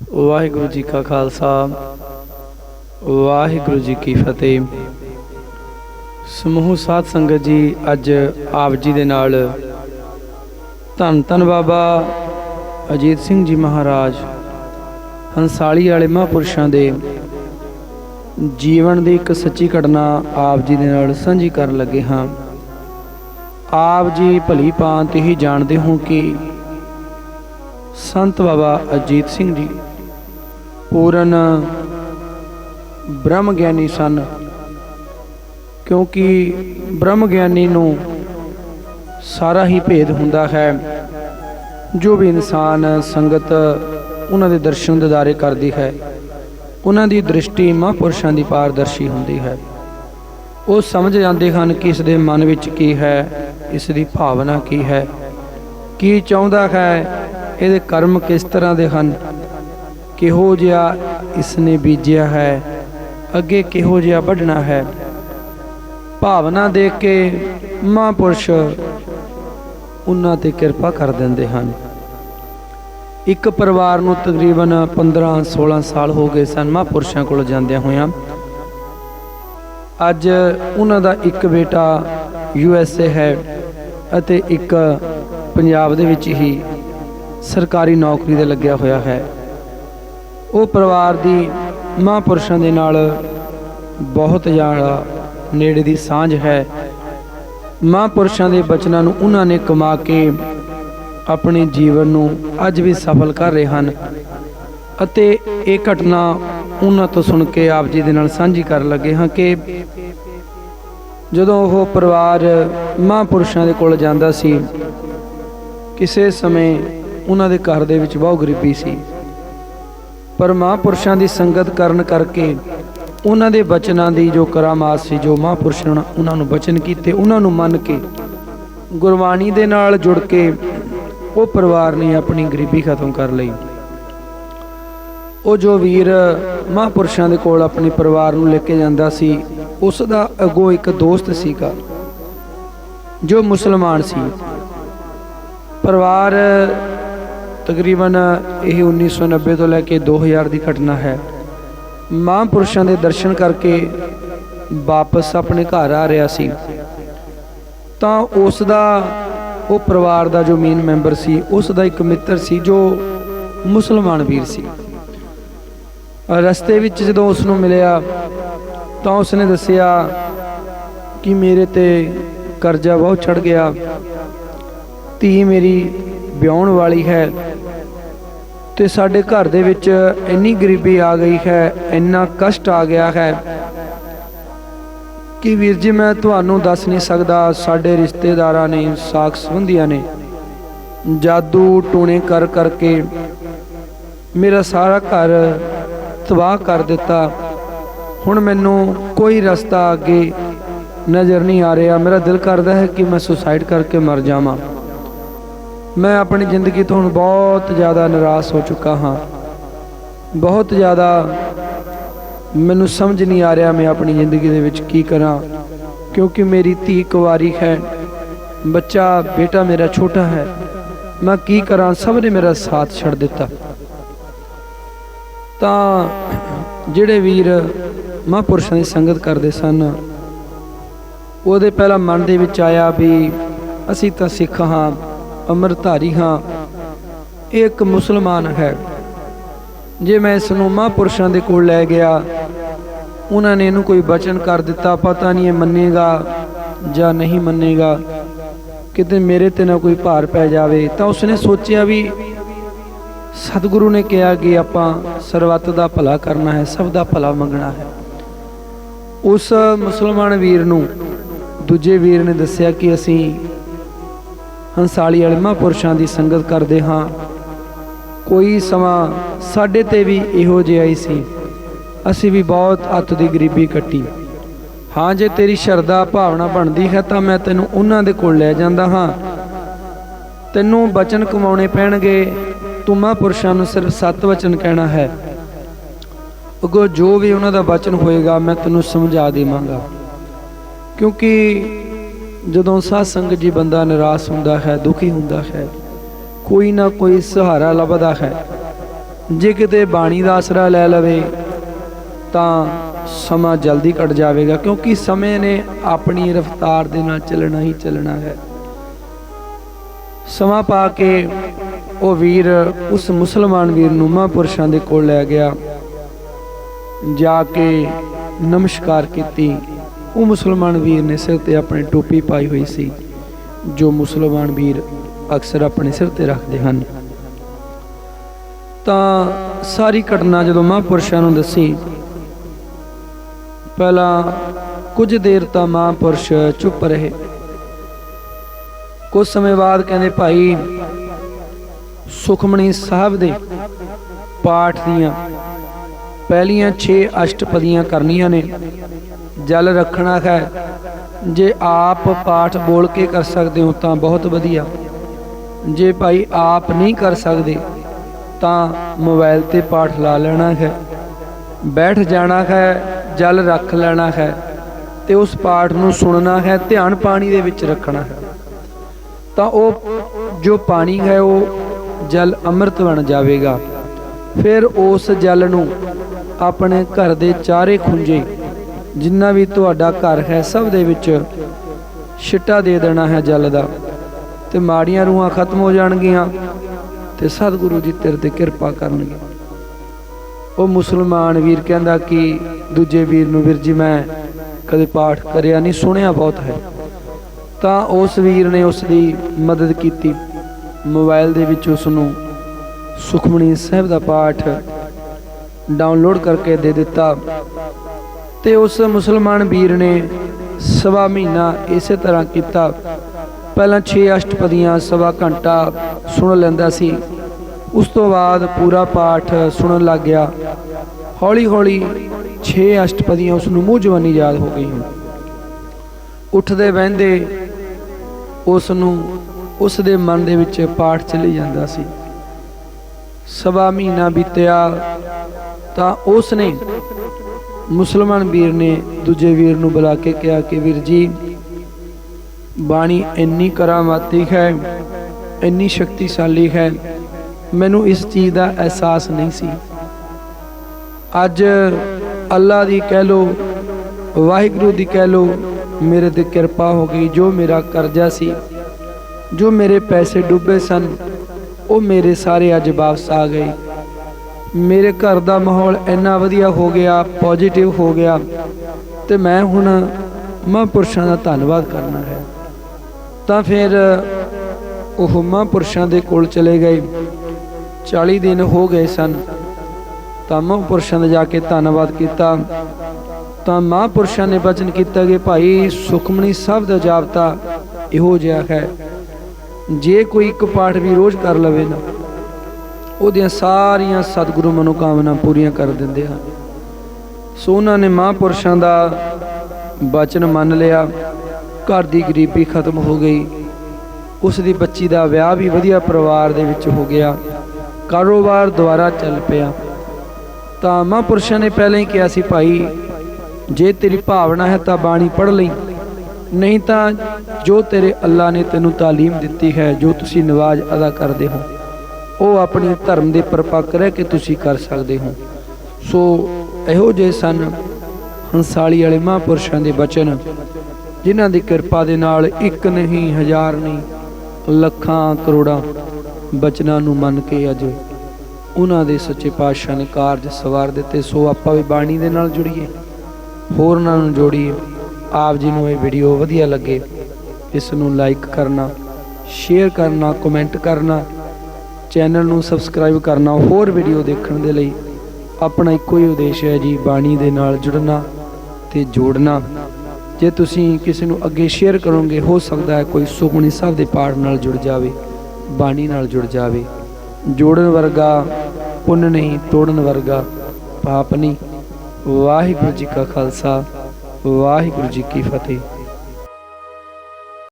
ਵਾਹਿਗੁਰੂ ਜੀ ਕਾ ਖਾਲਸਾ, ਵਾਹਿਗੁਰੂ ਜੀ ਕੀ ਫਤਿਹ। ਸਮੂਹ ਸਾਧ ਸੰਗਤ ਜੀ, ਅੱਜ ਆਪ ਜੀ ਦੇ ਨਾਲ ਧੰਨ ਧੰਨ ਬਾਬਾ ਅਜੀਤ ਸਿੰਘ ਜੀ ਮਹਾਰਾਜ, ਹੰਸਾਲੀ ਵਾਲੇ ਮਹਾਂਪੁਰਸ਼ਾਂ ਦੇ ਜੀਵਨ ਦੀ ਇੱਕ ਸੱਚੀ ਘਟਨਾ ਆਪ ਜੀ ਦੇ ਨਾਲ ਸਾਂਝੀ ਕਰਨ ਲੱਗੇ ਹਾਂ। ਆਪ ਜੀ ਭਲੀ ਭਾਂਤ ਹੀ ਜਾਣਦੇ ਹੋ ਕਿ ਸੰਤ ਬਾਬਾ ਅਜੀਤ ਸਿੰਘ ਜੀ, ਪੂਰਨ ਬ੍ਰਹਮ ਗਿਆਨੀ ਸਨ। ਕਿਉਂਕਿ ਬ੍ਰਹਮ ਗਿਆਨੀ ਨੂੰ ਸਾਰਾ ਹੀ ਭੇਦ ਹੁੰਦਾ ਹੈ। ਜੋ ਵੀ ਇਨਸਾਨ ਸੰਗਤ ਉਹਨਾਂ ਦੇ ਦਰਸ਼ਨ ਦਿਦਾਰੇ ਕਰਦੀ ਹੈ, ਉਹਨਾਂ ਦੀ ਦ੍ਰਿਸ਼ਟੀ ਮਹਾਂਪੁਰਸ਼ਾਂ ਦੀ ਪਾਰਦਰਸ਼ੀ ਹੁੰਦੀ ਹੈ। ਉਹ ਸਮਝ ਜਾਂਦੇ ਹਨ ਕਿ ਇਸ ਦੇ ਮਨ ਵਿੱਚ ਕੀ ਹੈ, ਇਸ ਦੀ ਭਾਵਨਾ ਕੀ ਹੈ, ਕੀ ਚਾਹੁੰਦਾ ਹੈ ਇਹਦੇ ਕਰਮ ਕਿਸ ਤਰ੍ਹਾਂ ਦੇ ਹਨ? ਕਿਹੋ ਜਿਹਾ ਇਸ ਨੇ ਬੀਜਿਆ ਹੈ? ਅੱਗੇ ਕਿਹੋ ਜਿਹਾ ਵੱਢਣਾ ਹੈ? ਭਾਵਨਾ ਦੇਖ ਕੇ ਮਹਾਂਪੁਰਸ਼ ਉਹਨਾਂ ਤੇ ਕਿਰਪਾ ਕਰ ਦਿੰਦੇ ਹਨ। ਇੱਕ ਪਰਿਵਾਰ ਨੂੰ ਤਕਰੀਬਨ 15 16 ਸਾਲ ਹੋ ਗਏ ਸਨ ਮਹਾਂਪੁਰਸ਼ਾਂ ਕੋਲ ਜਾਂਦਿਆਂ ਹੋਇਆਂ। ਅੱਜ ਉਹਨਾਂ ਦਾ ਇੱਕ ਬੇਟਾ ਯੂ ਐਸ ਏ ਹੈ ਅਤੇ ਇੱਕ ਪੰਜਾਬ ਦੇ ਵਿੱਚ ਹੀ ਸਰਕਾਰੀ ਨੌਕਰੀ ਤੇ ਲੱਗਿਆ ਹੋਇਆ ਹੈ। ਉਹ ਪਰਿਵਾਰ ਦੀ ਮਹਾਂਪੁਰਸ਼ਾਂ ਦੇ ਨਾਲ ਬਹੁਤ ਜ਼ਿਆਦਾ ਨੇੜੇ ਦੀ ਸਾਂਝ ਹੈ। ਮਹਾਂਪੁਰਸ਼ਾਂ ਦੇ ਬਚਨਾਂ ਨੂੰ ਉਹਨਾਂ ਨੇ ਕਮਾ ਕੇ ਆਪਣੇ ਜੀਵਨ ਨੂੰ ਅੱਜ ਵੀ ਸਫਲ ਕਰ ਰਹੇ ਹਨ ਅਤੇ ਇਹ ਘਟਨਾ ਉਹਨਾਂ ਤੋਂ ਸੁਣ ਕੇ ਆਪ ਜੀ ਦੇ ਨਾਲ ਸਾਂਝੀ ਕਰਨ ਲੱਗੇ ਹਾਂ ਕਿ ਜਦੋਂ ਉਹ ਪਰਿਵਾਰ ਮਹਾਂਪੁਰਸ਼ਾਂ ਦੇ ਕੋਲ ਜਾਂਦਾ ਸੀ, ਕਿਸੇ ਸਮੇਂ ਉਹਨਾਂ ਦੇ ਘਰ ਦੇ ਵਿੱਚ ਬਹੁਤ ਗਰੀਬੀ ਸੀ। ਪਰ ਮਹਾਂਪੁਰਸ਼ਾਂ ਦੀ ਸੰਗਤ ਕਰਨ ਕਰਕੇ ਉਹਨਾਂ ਦੇ ਬਚਨਾਂ ਦੀ ਜੋ ਕਰਾਮਾਤ ਸੀ, ਜੋ ਮਹਾਂਪੁਰਸ਼ਾਂ ਉਹਨਾਂ ਨੂੰ ਬਚਨ ਕੀਤੇ, ਉਹਨਾਂ ਨੂੰ ਮੰਨ ਕੇ ਗੁਰਬਾਣੀ ਦੇ ਨਾਲ ਜੁੜ ਕੇ ਉਹ ਪਰਿਵਾਰ ਨੇ ਆਪਣੀ ਗਰੀਬੀ ਖਤਮ ਕਰ ਲਈ। ਉਹ ਜੋ ਵੀਰ ਮਹਾਂਪੁਰਸ਼ਾਂ ਦੇ ਕੋਲ ਆਪਣੇ ਪਰਿਵਾਰ ਨੂੰ ਲੈ ਕੇ ਜਾਂਦਾ ਸੀ, ਉਸ ਦਾ ਅੱਗੋਂ ਇੱਕ ਦੋਸਤ ਸੀਗਾ, ਜੋ ਮੁਸਲਮਾਨ ਸੀ। ਪਰਿਵਾਰ ਤਕਰੀਬਨ ਇਹ 1990 ਤੋਂ ਲੈ ਕੇ 2000 ਦੀ ਘਟਨਾ ਹੈ। ਮਹਾਂਪੁਰਸ਼ਾਂ ਦੇ ਦਰਸ਼ਨ ਕਰਕੇ ਵਾਪਸ ਆਪਣੇ ਘਰ ਆ ਰਿਹਾ ਸੀ। ਤਾਂ ਉਸ ਦਾ, ਉਹ ਪਰਿਵਾਰ ਦਾ ਜੋ ਮੇਨ ਮੈਂਬਰ ਸੀ, ਉਸ ਦਾ ਇੱਕ ਮਿੱਤਰ ਸੀ ਜੋ ਮੁਸਲਮਾਨ ਵੀਰ ਸੀ। ਰਸਤੇ ਵਿੱਚ ਜਦੋਂ ਉਸ ਨੂੰ ਮਿਲਿਆ, ਤਾਂ ਉਸ ਨੇ ਦੱਸਿਆ ਕਿ ਮੇਰੇ ਤੇ ਕਰਜ਼ਾ ਬਹੁਤ ਚੜ ਗਿਆ। ਧੀ ਮੇਰੀ ਵਿਆਹਣ ਵਾਲੀ ਹੈ ਤੇ ਸਾਡੇ ਘਰ ਦੇ ਵਿੱਚ ਇੰਨੀ ਗਰੀਬੀ ਆ ਗਈ ਹੈ, ਇੰਨਾ ਕਸ਼ਟ ਆ ਗਿਆ ਹੈ ਕਿ ਵੀਰ ਜੀ ਮੈਂ ਤੁਹਾਨੂੰ ਦੱਸ ਨਹੀਂ ਸਕਦਾ, ਸਾਡੇ ਰਿਸ਼ਤੇਦਾਰਾਂ ਨੇ, ਸਾਖ ਸੰਬੰਧੀਆਂ ਨੇ ਜਾਦੂ ਟੂਣੇ ਕਰ ਕਰਕੇ ਮੇਰਾ ਸਾਰਾ ਘਰ ਤਬਾਹ ਕਰ ਦਿੱਤਾ। ਹੁਣ ਮੈਨੂੰ ਕੋਈ ਰਸਤਾ ਅੱਗੇ ਨਜ਼ਰ ਨਹੀਂ ਆ ਰਿਹਾ। ਮੇਰਾ ਦਿਲ ਕਰਦਾ ਹੈ ਕਿ ਮੈਂ ਸੁਸਾਈਡ ਕਰਕੇ ਮਰ ਜਾਵਾਂ। ਮੈਂ ਆਪਣੀ ਜ਼ਿੰਦਗੀ ਤੋਂ ਹੁਣ ਬਹੁਤ ਜ਼ਿਆਦਾ ਨਿਰਾਸ਼ ਹੋ ਚੁੱਕਾ ਹਾਂ। ਬਹੁਤ ਜ਼ਿਆਦਾ ਮੈਨੂੰ ਸਮਝ ਨਹੀਂ ਆ ਰਿਹਾ ਮੈਂ ਆਪਣੀ ਜ਼ਿੰਦਗੀ ਦੇ ਵਿੱਚ ਕੀ ਕਰਾਂ, ਕਿਉਂਕਿ ਮੇਰੀ ਧੀ ਕੁਵਾਰੀ ਹੈ, ਬੱਚਾ, ਬੇਟਾ ਮੇਰਾ ਛੋਟਾ ਹੈ, ਮੈਂ ਕੀ ਕਰਾਂ, ਸਭ ਨੇ ਮੇਰਾ ਸਾਥ ਛੱਡ ਦਿੱਤਾ। ਤਾਂ ਜਿਹੜੇ ਵੀਰ ਮਹਾਂਪੁਰਸ਼ਾਂ ਦੀ ਸੰਗਤ ਕਰਦੇ ਸਨ, ਉਹਦੇ ਪਹਿਲਾਂ ਮਨ ਦੇ ਵਿੱਚ ਆਇਆ ਵੀ ਅਸੀਂ ਤਾਂ ਸਿੱਖ ਹਾਂ ਅੰਮ੍ਰਿਤਧਾਰੀ ਹਾਂ। ਇਹ ਇੱਕ ਮੁਸਲਮਾਨ ਹੈ। ਜੇ ਮੈਂ ਇਸ ਨੂੰ ਮਹਾਂਪੁਰਸ਼ਾਂ ਦੇ ਕੋਲ ਲੈ ਗਿਆ, ਉਹਨਾਂ ਨੇ ਇਹਨੂੰ ਕੋਈ ਬਚਨ ਕਰ ਦਿੱਤਾ, ਪਤਾ ਨਹੀਂ ਇਹ ਮੰਨੇਗਾ ਜਾਂ ਨਹੀਂ ਮੰਨੇਗਾ। ਕਿਤੇ ਮੇਰੇ ਤੇ ਨਾ ਕੋਈ ਭਾਰ ਪੈ ਜਾਵੇ। ਤਾਂ ਉਸਨੇ ਸੋਚਿਆ ਵੀ ਸਤਿਗੁਰੂ ਨੇ ਕਿਹਾ ਕਿ ਆਪਾਂ ਸਰਬੱਤ ਦਾ ਭਲਾ ਕਰਨਾ ਹੈ, ਸਭ ਦਾ ਭਲਾ ਮੰਗਣਾ ਹੈ। ਉਸ ਮੁਸਲਮਾਨ ਵੀਰ ਨੂੰ ਦੂਜੇ ਵੀਰ ਨੇ ਦੱਸਿਆ ਕਿ ਅਸੀਂ ਹੰਸਾਲੀ ਵਾਲੇ ਮਹਾਂਪੁਰਸ਼ਾਂ ਦੀ ਸੰਗਤ ਕਰਦੇ ਹਾਂ। ਕੋਈ ਸਮਾਂ ਸਾਡੇ ਤੇ ਵੀ ਇਹੋ ਜਿਹਾ ਹੀ ਸੀ। ਅਸੀਂ ਵੀ ਬਹੁਤ ਅੱਤ ਦੀ ਗਰੀਬੀ ਕੱਟੀ। ਹਾਂ, ਜੇ ਤੇਰੀ ਸ਼ਰਧਾ ਭਾਵਨਾ ਬਣਦੀ ਹੈ ਤਾਂ ਮੈਂ ਤੈਨੂੰ ਉਹਨਾਂ ਦੇ ਕੋਲ ਲੈ ਜਾਂਦਾ ਹਾਂ। ਤੈਨੂੰ ਬਚਨ ਕਮਾਉਣੇ ਪੈਣਗੇ। ਤੂੰ ਮਹਾਂਪੁਰਸ਼ਾਂ ਨੂੰ ਸਿਰਫ ਸੱਤ ਵਚਨ ਕਹਿਣਾ ਹੈ। ਅਗੋ ਜੋ ਵੀ ਉਹਨਾਂ ਦਾ ਬਚਨ ਹੋਏਗਾ, ਮੈਂ ਤੈਨੂੰ ਸਮਝਾ ਦੇਵਾਂਗਾ। ਕਿਉਂਕਿ ਜਦੋਂ ਸਾਧ ਸੰਗਤ ਜੀ ਬੰਦਾ ਨਿਰਾਸ਼ ਹੁੰਦਾ ਹੈ, ਦੁਖੀ ਹੁੰਦਾ ਹੈ, ਕੋਈ ਨਾ ਕੋਈ ਸਹਾਰਾ ਲੱਭਦਾ ਹੈ। ਜੇ ਕਿਤੇ ਬਾਣੀ ਦਾ ਆਸਰਾ ਲੈ ਲਵੇ, ਤਾਂ ਸਮਾਂ ਜਲਦੀ ਕੱਟ ਜਾਵੇਗਾ, ਕਿਉਂਕਿ ਸਮੇਂ ਨੇ ਆਪਣੀ ਰਫ਼ਤਾਰ ਦੇ ਨਾਲ ਚੱਲਣਾ ਹੀ ਚੱਲਣਾ ਹੈ। ਸਮਾਂ ਪਾ ਕੇ ਉਹ ਵੀਰ ਉਸ ਮੁਸਲਮਾਨ ਵੀਰ ਨੂੰ ਮਹਾਂਪੁਰਸ਼ਾਂ ਦੇ ਕੋਲ ਲੈ ਗਿਆ। ਜਾ ਕੇ ਨਮਸਕਾਰ ਕੀਤੀ। ਉਹ ਮੁਸਲਮਾਨ ਵੀਰ ਨੇ ਸਿਰ ਤੇ ਆਪਣੀ ਟੋਪੀ ਪਾਈ ਹੋਈ ਸੀ, ਜੋ ਮੁਸਲਮਾਨ ਵੀਰ ਅਕਸਰ ਆਪਣੇ ਸਿਰ ਤੇ ਰੱਖਦੇ ਹਨ। ਤਾਂ ਸਾਰੀ ਘਟਨਾ ਜਦੋਂ ਮਹਾਂਪੁਰਸ਼ਾਂ ਨੂੰ ਦੱਸੀ, ਪਹਿਲਾਂ ਕੁਝ ਦੇਰ ਤਾਂ ਮਹਾਂਪੁਰਸ਼ ਚੁੱਪ ਰਹੇ। ਕੁਝ ਸਮੇਂ ਬਾਅਦ ਕਹਿੰਦੇ, ਭਾਈ ਸੁਖਮਣੀ ਸਾਹਿਬ ਦੇ ਪਾਠ ਦੀਆਂ ਪਹਿਲੀਆਂ 6 ਅਸ਼ਟਪਦੀਆਂ ਕਰਨੀਆਂ ਨੇ। ਜਲ ਰੱਖਣਾ ਹੈ। ਜੇ ਆਪ ਪਾਠ ਬੋਲ ਕੇ ਕਰ ਸਕਦੇ ਹੋ ਤਾਂ ਬਹੁਤ ਵਧੀਆ। ਜੇ ਭਾਈ ਆਪ ਨਹੀਂ ਕਰ ਸਕਦੇ, ਤਾਂ ਮੋਬਾਈਲ ਤੇ ਪਾਠ ਲਾ ਲੈਣਾ ਹੈ। ਬੈਠ ਜਾਣਾ ਹੈ, ਜਲ ਰੱਖ ਲੈਣਾ ਹੈ ਤੇ ਉਸ ਪਾਠ ਨੂੰ ਸੁਣਨਾ ਹੈ, ਧਿਆਨ ਪਾਣੀ ਦੇ ਵਿੱਚ ਰੱਖਣਾ ਹੈ। ਤਾਂ ਉਹ ਜੋ ਪਾਣੀ ਹੈ, ਉਹ ਜਲ ਅੰਮ੍ਰਿਤ ਬਣ ਜਾਵੇਗਾ। ਫਿਰ ਉਸ ਜਲ ਨੂੰ ਆਪਣੇ ਘਰ ਦੇ ਚਾਰੇ ਖੁੰਝੇ ਜਿੰਨਾ ਵੀ ਤੁਹਾਡਾ ਘਰ ਹੈ, ਸਭ ਦੇ ਵਿੱਚ ਛਿੱਟਾ ਦੇ ਦੇਣਾ ਹੈ ਜਲ ਦਾ। ਤੇ ਮਾੜੀਆਂ ਰੂਹਾਂ ਖਤਮ ਹੋ ਜਾਣਗੀਆਂ ਤੇ ਸਤਿਗੁਰੂ ਜੀ ਤੇਰੇ ਤੇ ਕਿਰਪਾ ਕਰਨਗੇ। ਉਹ ਮੁਸਲਮਾਨ ਵੀਰ ਕਹਿੰਦਾ ਕਿ ਦੂਜੇ ਵੀਰ ਨੂੰ, ਵੀਰ ਜੀ, ਮੈਂ ਕਦੇ ਪਾਠ ਕਰਿਆ ਨਹੀਂ, ਸੁਣਿਆ ਬਹੁਤ ਹੈ। ਤਾਂ ਉਸ ਵੀਰ ਨੇ ਉਸ ਦੀ ਮਦਦ ਕੀਤੀ। ਮੋਬਾਈਲ ਦੇ ਵਿੱਚ ਉਸ ਨੂੰ ਸੁਖਮਣੀ ਸਾਹਿਬ ਦਾ ਪਾਠ ਡਾਊਨਲੋਡ ਕਰਕੇ ਦੇ ਦਿੱਤਾ। ਤੇ ਉਸ ਮੁਸਲਮਾਨ ਵੀਰ ਨੇ ਸਵਾ ਮਹੀਨਾ ਇਸੇ ਤਰ੍ਹਾਂ ਕੀਤਾ। ਪਹਿਲਾਂ 6 ਅਸ਼ਟਪਦੀਆਂ, ਸਵਾ ਘੰਟਾ ਸੁਣ ਲੈਂਦਾ ਸੀ। ਉਸ ਤੋਂ ਬਾਅਦ ਪੂਰਾ ਪਾਠ ਸੁਣਨ ਲੱਗ ਗਿਆ। ਹੌਲੀ ਹੌਲੀ 6 ਅਸ਼ਟਪਦੀਆਂ ਉਸ ਨੂੰ ਮੂੰਹ ਜਵਾਨੀ ਯਾਦ ਹੋ ਗਈਆਂ। ਉੱਠਦੇ ਬਹਿੰਦੇ ਉਸ ਨੂੰ ਉਸ ਦੇ ਮਨ ਦੇ ਵਿੱਚ ਪਾਠ ਚੱਲੀ ਜਾਂਦਾ ਸੀ। ਸਵਾ ਮਹੀਨਾ ਬੀਤਿਆ ਤਾਂ ਉਸ ਨੇ ਮੁਸਲਮਾਨ ਵੀਰ ਨੇ ਦੂਜੇ ਵੀਰ ਨੂੰ ਬੁਲਾ ਕੇ ਕਿਹਾ ਕਿ ਵੀਰ ਜੀ, ਬਾਣੀ ਇੰਨੀ ਕਰਾਮਾਤੀ ਹੈ, ਇੰਨੀ ਸ਼ਕਤੀਸ਼ਾਲੀ ਹੈ, ਮੈਨੂੰ ਇਸ ਚੀਜ਼ ਦਾ ਅਹਿਸਾਸ ਨਹੀਂ ਸੀ। ਅੱਜ ਅੱਲਾ ਦੀ ਕਹਿ ਲੋ ਵਾਹਿਗੁਰੂ ਦੀ ਕਹਿ ਲੋ ਮੇਰੇ ਤੇ ਕਿਰਪਾ ਹੋ ਗਈ, ਜੋ ਮੇਰਾ ਕਰਜ਼ਾ ਸੀ, ਜੋ ਮੇਰੇ ਪੈਸੇ ਡੁੱਬੇ ਸਨ, ਉਹ ਮੇਰੇ ਸਾਰੇ ਅੱਜ ਵਾਪਸ ਆ ਗਏ। ਮੇਰੇ ਘਰ ਦਾ ਮਾਹੌਲ ਇੰਨਾ ਵਧੀਆ ਹੋ ਗਿਆ ਪੋਜ਼ਿਟਿਵ ਹੋ ਗਿਆ, ਤੇ ਮੈਂ ਹੁਣ ਮਹਾਂਪੁਰਸ਼ਾਂ ਦਾ ਧੰਨਵਾਦ ਕਰਨਾ ਹੈ। ਤਾਂ ਫਿਰ ਉਹ ਮਹਾਂਪੁਰਸ਼ਾਂ ਦੇ ਕੋਲ ਚਲੇ ਗਏ। 40 ਦਿਨ ਹੋ ਗਏ ਸਨ। ਤਾਂ ਮਹਾਂਪੁਰਸ਼ਾਂ ਨੇ ਜਾ ਕੇ ਧੰਨਵਾਦ ਕੀਤਾ। ਤਾਂ ਮਹਾਂਪੁਰਸ਼ਾਂ ਨੇ ਬਚਨ ਕੀਤਾ ਕਿ ਭਾਈ ਸੁਖਮਣੀ ਸਾਹਿਬ ਦਾ ਜਾਪਤਾ ਇਹੋ ਜਿਹਾ ਹੈ। ਜੇ ਕੋਈ ਇੱਕ ਪਾਠ ਵੀ ਰੋਜ਼ ਕਰ ਲਵੇ ਨਾ ਉਹਦੀਆਂ ਸਾਰੀਆਂ ਸਤਿਗੁਰੂ ਮਨੋਕਾਮਨਾ ਪੂਰੀਆਂ ਕਰ ਦਿੰਦੇ ਹਨ ਸੋ ਉਹਨਾਂ ਨੇ ਮਹਾਂਪੁਰਸ਼ਾਂ ਦਾ ਬਚਨ ਮੰਨ ਲਿਆ। ਘਰ ਦੀ ਗਰੀਬੀ ਖਤਮ ਹੋ ਗਈ। ਉਸ ਦੀ ਬੱਚੀ ਦਾ ਵਿਆਹ ਵੀ ਵਧੀਆ ਪਰਿਵਾਰ ਦੇ ਵਿੱਚ ਹੋ ਗਿਆ। ਕਾਰੋਬਾਰ ਦੁਆਰਾ ਚੱਲ ਪਿਆ। ਤਾਂ ਮਹਾਂਪੁਰਸ਼ਾਂ ਨੇ ਪਹਿਲਾਂ ਹੀ ਕਿਹਾ ਸੀ, ਭਾਈ, ਜੇ ਤੇਰੀ ਭਾਵਨਾ ਹੈ ਤਾਂ ਬਾਣੀ ਪੜ੍ਹ ਲਈ। ਨਹੀਂ ਤਾਂ ਜੋ ਤੇਰੇ ਅੱਲਾ ਨੇ ਤੈਨੂੰ ਤਾਲੀਮ ਦਿੱਤੀ ਹੈ, ਜੋ ਤੁਸੀਂ ਨਵਾਜ਼ ਅਦਾ ਕਰਦੇ ਹੋ ਉਹ ਆਪਣੀ ਧਰਮ ਦੇ ਪਰਪੱਕ ਰਹਿ ਕੇ ਤੁਸੀਂ ਕਰ ਸਕਦੇ ਹੋ। ਸੋ ਇਹੋ ਜਿਹੇ ਸਨ ਹੰਸਾਲੀ ਵਾਲੇ ਮਹਾਂਪੁਰਸ਼ਾਂ ਦੇ ਬਚਨ, ਜਿਨ੍ਹਾਂ ਦੀ ਕਿਰਪਾ ਦੇ ਨਾਲ ਇੱਕ ਨਹੀਂ, ਹਜ਼ਾਰ ਨਹੀਂ, ਲੱਖਾਂ, ਕਰੋੜਾਂ ਬਚਨਾਂ ਨੂੰ ਮੰਨ ਕੇ ਅੱਜ ਉਹਨਾਂ ਦੇ ਸੱਚੇ ਪਾਤਸ਼ਾਹ ਨੇ ਕਾਰਜ ਸਵਾਰ ਦਿੱਤੇ। ਸੋ ਆਪਾਂ ਵੀ ਬਾਣੀ ਦੇ ਨਾਲ ਜੁੜੀਏ, ਹੋਰਨਾਂ ਨੂੰ ਜੋੜੀਏ। ਆਪ ਜੀ ਨੂੰ ਇਹ ਵੀਡੀਓ ਵਧੀਆ ਲੱਗੇ, ਇਸ ਨੂੰ ਲਾਈਕ ਕਰਨਾ ਸ਼ੇਅਰ ਕਰਨਾ ਕਮੈਂਟ ਕਰਨਾ ਚੈਨਲ ਨੂੰ ਸਬਸਕ੍ਰਾਈਬ ਕਰਨਾ, ਹੋਰ ਵੀਡੀਓ ਦੇਖਣ ਦੇ ਲਈ ਆਪਣਾ ਇੱਕੋ ਹੀ ਉਦੇਸ਼ ਹੈ ਜੀ, ਬਾਣੀ ਦੇ ਨਾਲ ਜੁੜਨਾ ਤੇ ਜੋੜਨਾ। ਜੇ ਤੁਸੀਂ ਕਿਸੇ ਨੂੰ ਅੱਗੇ ਸ਼ੇਅਰ ਕਰੋਗੇ, ਹੋ ਸਕਦਾ ਹੈ ਕੋਈ ਸੁਖਮਨੀ ਸਾਹਿਬ ਦੇ ਪਾਠ ਨਾਲ ਜੁੜ ਜਾਵੇ, ਬਾਣੀ ਨਾਲ ਜੁੜ ਜਾਵੇ। ਜੋੜਨ ਵਰਗਾ ਪੁੰਨ ਨਹੀਂ, ਤੋੜਨ ਵਰਗਾ ਪਾਪ ਨਹੀਂ। ਵਾਹਿਗੁਰੂ ਜੀ ਕਾ ਖਾਲਸਾ, ਵਾਹਿਗੁਰੂ ਜੀ ਕੀ ਫਤਿਹ।